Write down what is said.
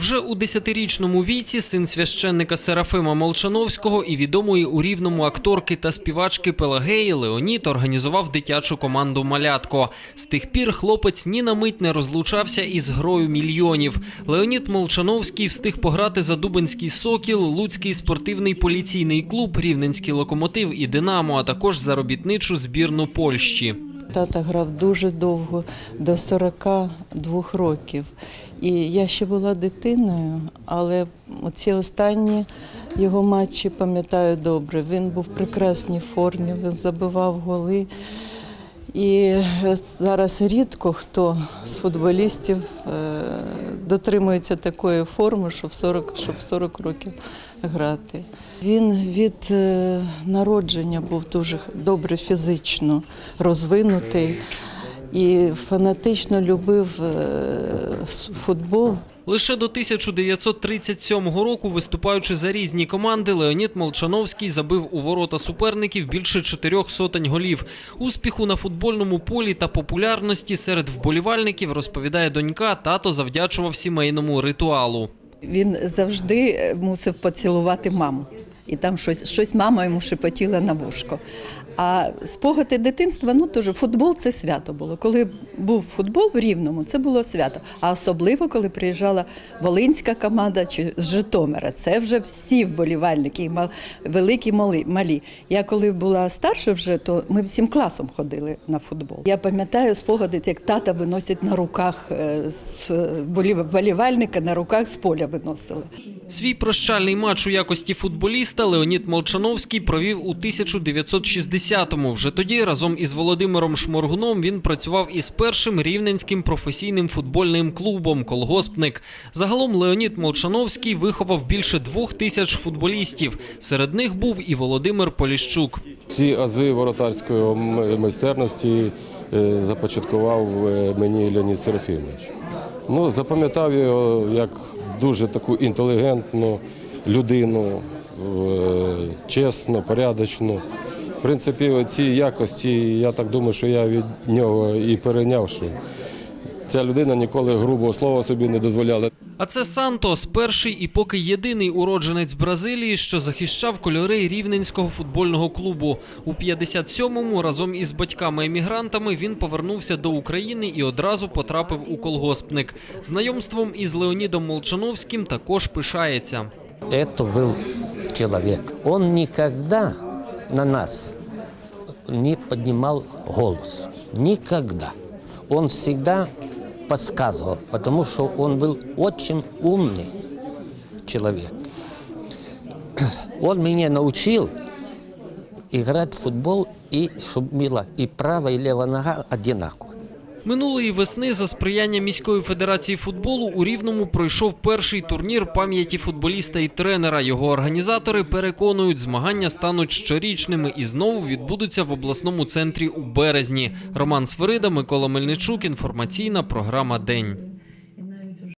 Вже у десятирічному віці син священника Серафима Молчановського і відомої у рівному акторки та співачки Пелагеї Леонід організував дитячу команду Малятко. З тих пір хлопець ні на мить не розлучався із грою мільйонів. Леонід Молчановський встиг пограти за Дубинський Сокіл, Луцький спортивний поліційний клуб, Рівненський локомотив і Динамо, а також заробітничу збірну Польщі. Тата грав дуже довго, до 42 років. І я ще була дитиною, але ці останні його матчі пам'ятаю добре. Він був в прекрасній формі, він забивав голи. І зараз рідко хто з футболістів е, дотримується такої форми, щоб 40, щоб 40 років грати. Він від е, народження був дуже добре фізично розвинутий і фанатично любив е, футбол. Лише до 1937 року, виступаючи за різні команди, Леонід Молчановський забив у ворота суперників більше чотирьох сотень голів. Успіху на футбольному полі та популярності серед вболівальників розповідає донька. Тато завдячував сімейному ритуалу. Він завжди е, мусив поцілувати маму. І там щось, щось мама йому шепотіла на вушко. А спогади дитинства, ну теж футбол це свято було. Коли був футбол в Рівному, це було свято. А особливо, коли приїжджала Волинська команда чи з Житомира. Це вже всі вболівальники, великі малі. Я коли була старша вже, то ми всім класом ходили на футбол. Я пам'ятаю спогади, як тата виносять на руках е, з вболів- вболівальника, на руках з поля виносили. Свій прощальний матч у якості футболіста Леонід Молчановський провів у 1960-му. Вже тоді разом із Володимиром Шморгуном він працював із першим рівненським професійним футбольним клубом Колгоспник. Загалом Леонід Молчановський виховав більше двох тисяч футболістів. Серед них був і Володимир Поліщук. Ці ази воротарської майстерності е, започаткував е, мені Леонід Серафімович. Ну, запам'ятав його як дуже таку інтелігентну людину, е, чесну, порядочну. В принципі, ці якості, я так думаю, що я від нього і перейняв, що ця людина ніколи грубого слова собі не дозволяла. А це Сантос, перший і поки єдиний уродженець Бразилії, що захищав кольори рівненського футбольного клубу. У 57-му разом із батьками-емігрантами він повернувся до України і одразу потрапив у колгоспник. Знайомством із Леонідом Молчановським також пишається. Это был человек. Он никогда на нас не поднимал голос. Никогда. Он всегда подсказывал, потому что он был очень умный человек. Он меня научил играть в футбол, и чтобы была и правая, и левая нога одинаково. Минулої весни за сприяння міської федерації футболу у Рівному пройшов перший турнір пам'яті футболіста і тренера. Його організатори переконують, змагання стануть щорічними і знову відбудуться в обласному центрі у березні. Роман Сверида, Микола Мельничук. Інформаційна програма День.